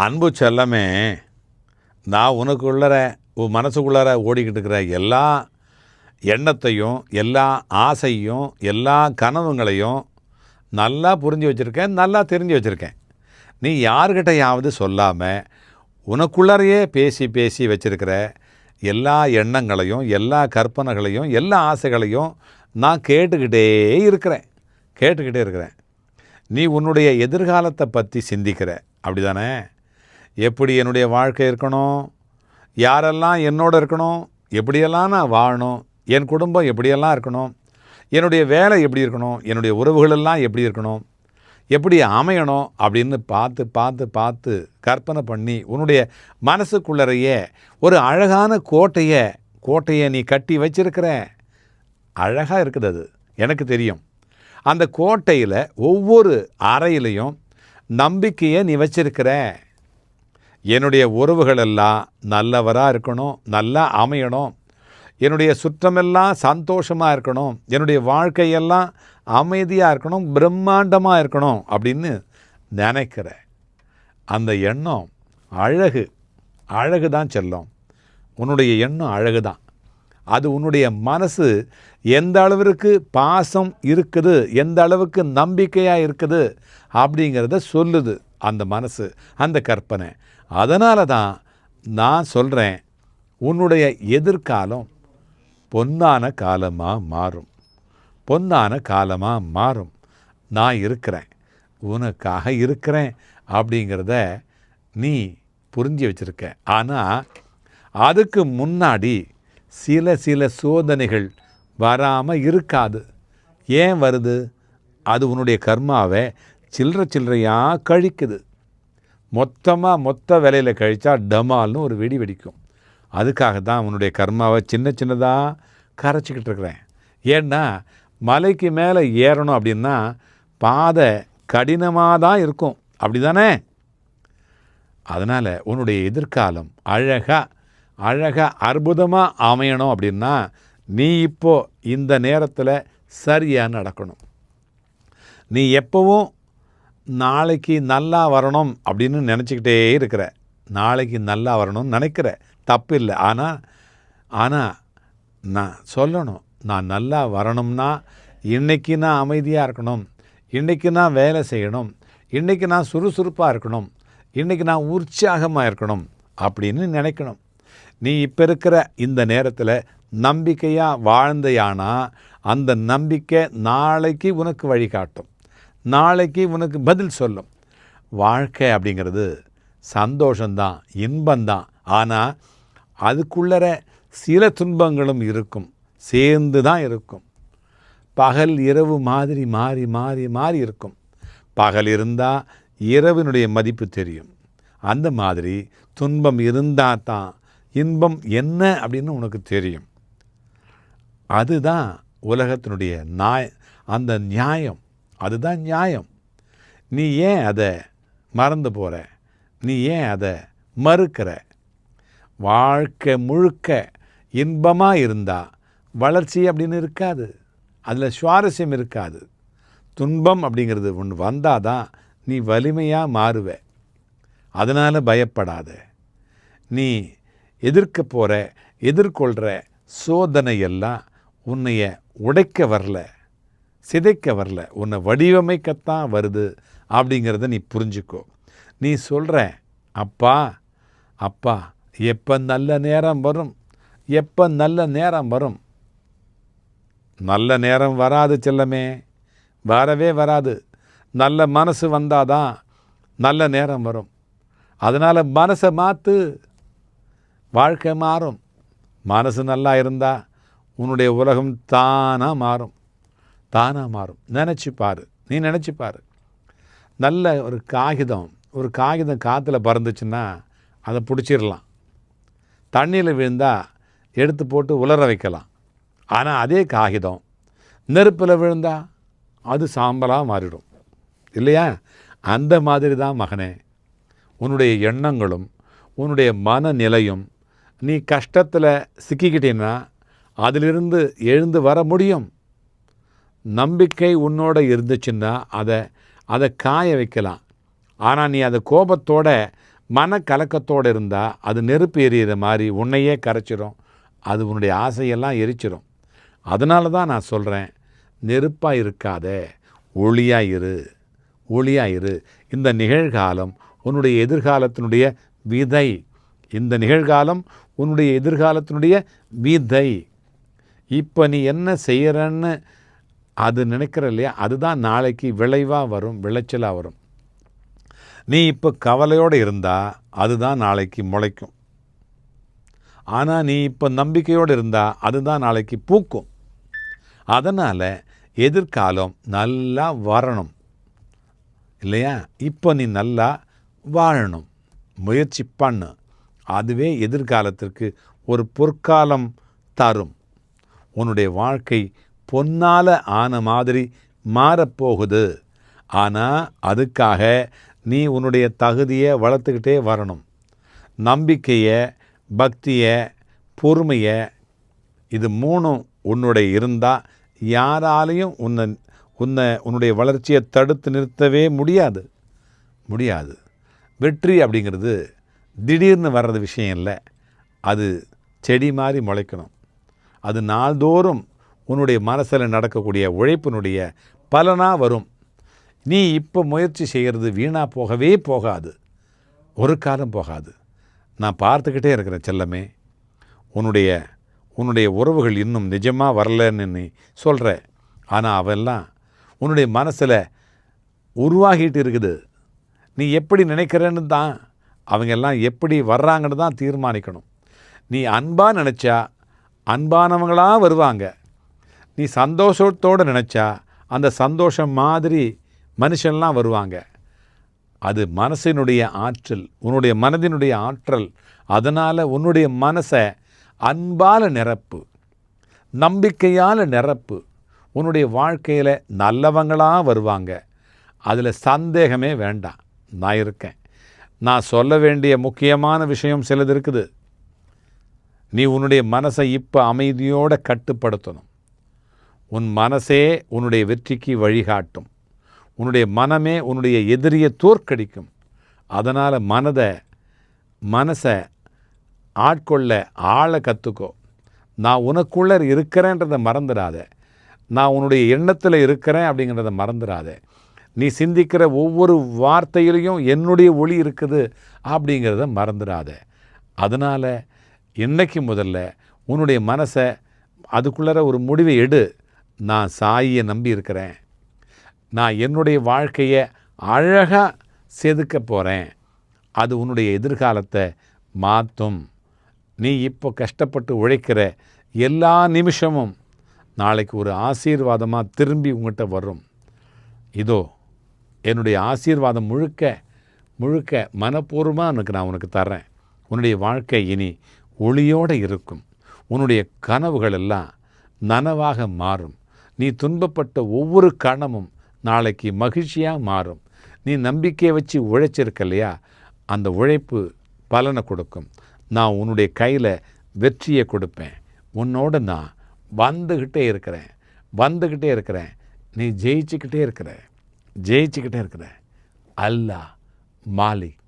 அன்பு செல்லமே நான் உனக்குள்ளற உன் மனசுக்குள்ளார ஓடிக்கிட்டு இருக்கிற எல்லா எண்ணத்தையும் எல்லா ஆசையும் எல்லா கனவுங்களையும் நல்லா புரிஞ்சு வச்சுருக்கேன் நல்லா தெரிஞ்சு வச்சுருக்கேன். நீ யார்கிட்டையாவது சொல்லாமல் உனக்குள்ளறையே பேசி பேசி வச்சுருக்கிற எல்லா எண்ணங்களையும் எல்லா கற்பனைகளையும் எல்லா ஆசைகளையும் நான் கேட்டுக்கிட்டே இருக்கிறேன் கேட்டுக்கிட்டே இருக்கிறேன். நீ உன்னுடைய எதிர்காலத்தை பற்றி சிந்திக்கிற அப்படி தானே எப்படி என்னுடைய வாழ்க்கை இருக்கணும்? யாரெல்லாம் என்னோட இருக்கணும்? எப்படியெல்லாம் நான் வாழணும்? என் குடும்பம் எப்படியெல்லாம் இருக்கணும்? என்னுடைய வேலை எப்படி இருக்கணும்? என்னுடைய உறவுகளெல்லாம் எப்படி இருக்கணும்? எப்படி அமையணும்? அப்படின்னு பார்த்து பார்த்து பார்த்து கற்பனை பண்ணி உன்னுடைய மனசுக்குள்ளறையே ஒரு அழகான கோட்டையை கோட்டையை நீ கட்டி வச்சிருக்கிற. அழகாக இருக்குது அது. எனக்கு தெரியும். அந்த கோட்டையில் ஒவ்வொரு அறையிலையும் நம்பிக்கையை நீ வச்சிருக்கிற. என்னுடைய உறவுகளெல்லாம் நல்லவராக இருக்கணும் நல்லா அமையணும். என்னுடைய சுற்றமெல்லாம் சந்தோஷமாக இருக்கணும். என்னுடைய வாழ்க்கையெல்லாம் அமைதியாக இருக்கணும் பிரம்மாண்டமாக இருக்கணும் அப்படின்னு நினைக்கிற அந்த எண்ணம் அழகு அழகு தான் செல்லும். உன்னுடைய எண்ணம் அழகு தான். அது உன்னுடைய மனசு எந்த அளவிற்கு பாசம் இருக்குது எந்த அளவுக்கு நம்பிக்கையாக இருக்குது அப்படிங்கிறத சொல்லுது அந்த மனசு அந்த கற்பனை. அதனால தான் நான் சொல்கிறேன் உன்னுடைய எதிர்காலம் பொன்னான காலமாக மாறும். பொன்னான காலமாக மாறும். நான் இருக்கிறேன் உனக்காக இருக்கிறேன் அப்படிங்கிறத நீ புரிஞ்சு வச்சுருக்க. ஆனால் அதுக்கு முன்னாடி சில சில சோதனைகள் வராமல் இருக்காது. ஏன் வருது? அது உன்னுடைய கர்மாவை சில்லற சில்லறையாக கழிக்குது. மொத்தமாக மொத்த விலையில் கழித்தா டமால்னு ஒரு வெடி வெடிக்கும். அதுக்காக தான் உன்னுடைய கர்மாவை சின்ன சின்னதாக கரைச்சிக்கிட்டு இருக்கிறேன். ஏன்னா மலைக்கு மேலே ஏறணும் அப்படின்னா பாதை கடினமாக தான் இருக்கும். அப்படி தானே அதனால் உன்னுடைய எதிர்காலம் அழகாக அழகாக அற்புதமாக அமையணும் அப்படின்னா நீ இப்போது இந்த நேரத்தில் சரியாக நடக்கணும். நீ எப்போவும் நாளைக்கு நல்லா வரணும் அப்படின்னு நினச்சிக்கிட்டே இருக்கிற. நாளைக்கு நல்லா வரணும்னு நினைக்கிற. தப்பு இல்லை. ஆனால் ஆனால் நான் சொல்லணும். நான் நல்லா வரணும்னா இன்றைக்கி நான் அமைதியாக இருக்கணும். இன்றைக்கி நான் வேலை செய்யணும். இன்றைக்கி நான் சுறுசுறுப்பாக இருக்கணும். இன்றைக்கி நான் உற்சாகமாக இருக்கணும் அப்படின்னு நினைக்கணும். நீ இப்போ இருக்கிற இந்த நேரத்தில் நம்பிக்கையாக வாழ்ந்தையானா அந்த நம்பிக்கை நாளைக்கு உனக்கு வழிகாட்டும். நாளைக்கு உனக்கு பதில் சொல்லும். வாழ்க்கை அப்படிங்கிறது சந்தோஷந்தான் இன்பந்தான் ஆனால் அதுக்குள்ளற சில துன்பங்களும் இருக்கும். சேர்ந்து தான் இருக்கும். பகல் இரவு மாதிரி மாறி மாறி மாறி இருக்கும். பகல் இருந்தால் இரவினுடைய மதிப்பு தெரியும். அந்த மாதிரி துன்பம் இருந்தால் தான் இன்பம் என்ன அப்படின்னு உனக்கு தெரியும். அதுதான் உலகத்தினுடைய நாய் அந்த நியாயம். அதுதான் நியாயம். நீ ஏன் அதை மறந்து போகிற நீ ஏன் அதை மறுக்கிற? வாழ்க்கை முழுக்க இன்பமாக இருந்தால் வளர்ச்சி அப்படின்னு இருக்காது. அதில் சுவாரஸ்யம் இருக்காது. துன்பம் அப்படிங்கிறது ஒன்று வந்தால் தான் நீ வலிமையாக மாறுவ. அதனால் பயப்படாத. நீ எதிர்க்க போகிற எதிர்கொள்கிற சோதனை எல்லாம் உன்னைய உடைக்க வரல. சிதைக்க வரல. உன்னை வடிவமைக்கத்தான் வருது அப்படிங்கிறத நீ புரிஞ்சுக்கோ. நீ சொல்கிற அப்பா அப்பா எப்போ நல்ல நேரம் வரும்? எப்போ நல்ல நேரம் வரும்? நல்ல நேரம் வராது செல்லமே. வரவே வராது. நல்ல மனசு வந்தாதான் நல்ல நேரம் வரும். அதனால் மனசை மாற்று வாழ்க்கை மாறும். மனசு நல்லா இருந்தால் உன்னுடைய உலகம் தானாக மாறும். தானாக மாறும். நினச்சி பாரு. நீ நினச்சி பாரு. நல்ல ஒரு காகிதம் ஒரு காகிதம் காற்றுல பறந்துச்சுன்னா அதை பிடிச்சிடலாம். தண்ணியில் விழுந்தால் எடுத்து போட்டு உலர வைக்கலாம். ஆனால் அதே காகிதம் நெருப்பில் விழுந்தா அது சாம்பலாக மாறிடும். இல்லையா? அந்த மாதிரி தான் மகனே. உன்னுடைய எண்ணங்களும் உன்னுடைய மனநிலையும் நீ கஷ்டத்தில் சிக்கிக்கிட்டீன்னா அதிலிருந்து எழுந்து வர முடியும். நம்பிக்கை உன்னோட இருந்துச்சுன்னா அதை அதை காய வைக்கலாம். ஆனால் நீ அதை கோபத்தோட மனக்கலக்கத்தோடு இருந்தால் அது நெருப்பு எரியிற மாதிரி உன்னையே கரைச்சிரும். அது உன்னுடைய ஆசையெல்லாம் எரிச்சிரும். அதனால தான் நான் சொல்கிறேன் நெருப்பாக இருக்காதே ஒளியாக இரு ஒளியாக இரு. இந்த நிகழ்காலம் உன்னுடைய எதிர்காலத்தினுடைய விதை. இந்த நிகழ்காலம் உன்னுடைய எதிர்காலத்தினுடைய விதை. இப்போ நீ என்ன செய்கிறன்னு அது நினைக்கிற இல்லையா? அதுதான் நாளைக்கு விளைவாக வரும் விளைச்சலாக வரும். நீ இப்போ கவலையோடு இருந்தால் அதுதான் நாளைக்கு முளைக்கும். ஆனால் நீ இப்போ நம்பிக்கையோடு இருந்தால் அதுதான் நாளைக்கு பூக்கும். அதனால் எதிர்காலம் நல்லா வரணும். இல்லையா? இப்போ நீ நல்லா வாழணும். முயற்சி பண்ணு. அதுவே எதிர்காலத்திற்கு ஒரு பொற்காலம் தரும். உன்னுடைய வாழ்க்கை பொன்னால் ஆன மாதிரி மாறப்போகுது. ஆனால் அதுக்காக நீ உன்னுடைய தகுதியை வளர்த்துக்கிட்டே வரணும். நம்பிக்கையை பக்தியை பொறுமையை இது மூணும் உன்னுடைய இருந்தால் யாராலையும் உன்னை உன்னை உன்னுடைய வளர்ச்சியை தடுத்து நிறுத்தவே முடியாது. முடியாது. வெற்றி அப்படிங்கிறது திடீர்னு வர்றது விஷயம் இல்லை. அது செடி மாதிரி முளைக்கணும். அது நாள்தோறும் உன்னுடைய மனசில் நடக்கக்கூடிய உழைப்பினுடைய பலனாக வரும். நீ இப்போ முயற்சி செய்கிறது வீணாக போகவே போகாது. ஒரு காலம் போகாது. நான் பார்த்துக்கிட்டே இருக்கிறேன் செல்லமே. உன்னுடைய உன்னுடைய உறவுகள் இன்னும் நிஜமாக வரலன்னு நீ சொல்கிற ஆனால் அவெல்லாம் உன்னுடைய மனசில் உருவாகிட்டு இருக்குது. நீ எப்படி நினைக்கிறேன்னு தான் அவங்க எல்லாம் எப்படி வர்றாங்கன்னு தான் தீர்மானிக்கணும். நீ அன்பாக நினச்சா அன்பானவங்களாக வருவாங்க. நீ சந்தோஷத்தோடு நினச்சா அந்த சந்தோஷம் மாதிரி மனுஷன்லாம் வருவாங்க. அது மனசினுடைய ஆற்றல் உன்னுடைய மனதினுடைய ஆற்றல். அதனால் உன்னுடைய மனசை அன்பால் நிரப்பு நம்பிக்கையால் நிரப்பு. உன்னுடைய வாழ்க்கையில் நல்லவங்களாக வருவாங்க. அதில் சந்தேகமே வேண்டாம். நான் இருக்கேன். நான் சொல்ல வேண்டிய முக்கியமான விஷயம் சிலது இருக்குது. நீ உன்னுடைய மனசை இப்போ அமைதியோடு கட்டுப்படுத்தணும். உன் மனசே உன்னுடைய வெற்றிக்கு வழிகாட்டும். உன்னுடைய மனமே உன்னுடைய எதிரியை தோற்கடிக்கும். அதனால் மனதை மனசை ஆட்கொள்ள ஆளை கற்றுக்கோ நான் உனக்குள்ளே இருக்கிறேன்றதை மறந்துடாத. நான் உன்னுடைய எண்ணத்தில் இருக்கிறேன் அப்படிங்கிறத மறந்துடாத. நீ சிந்திக்கிற ஒவ்வொரு வார்த்தையிலையும் என்னுடைய ஒளி இருக்குது அப்படிங்கிறத மறந்துடாத. அதனால் இன்றைக்கு முதல்ல உன்னுடைய மனசை அதுக்குள்ளார ஒரு முடிவை எடு. நான் சாயியை நம்பி இருக்கிறேன். நான் என்னுடைய வாழ்க்கையை அழகாக செதுக்க போகிறேன் அது உன்னுடைய எதிர்காலத்தை மாற்றும் நீ இப்போ கஷ்டப்பட்டு உழைக்கிற எல்லா நிமிஷமும் நாளைக்கு ஒரு ஆசீர்வாதமாக திரும்பி உங்கள்கிட்ட வரும். இதோ என்னுடைய ஆசீர்வாதம் முழுக்க முழுக்க மனப்பூர்வமாக எனக்கு நான் உனக்கு தர்றேன். உன்னுடைய வாழ்க்கை இனி ஒளியோடு இருக்கும். உன்னுடைய கனவுகள் எல்லாம் நனவாக மாறும். நீ துன்பப்பட்ட ஒவ்வொரு கணமும் நாளைக்கு மகிழ்ச்சியாக மாறும். நீ நம்பிக்கையை வச்சு உழைச்சிருக்க இல்லையா அந்த உழைப்பு பலனை கொடுக்கும். நான் உன்னுடைய கையில் வெற்றியை கொடுப்பேன். உன்னோட நான் வந்துக்கிட்டே இருக்கிறேன். வந்துக்கிட்டே இருக்கிறேன். நீ ஜெயிச்சுக்கிட்டே இருக்கிற. ஜெயிச்சுக்கிட்டே இருக்கிற. அல்லாஹ் மாலிக்.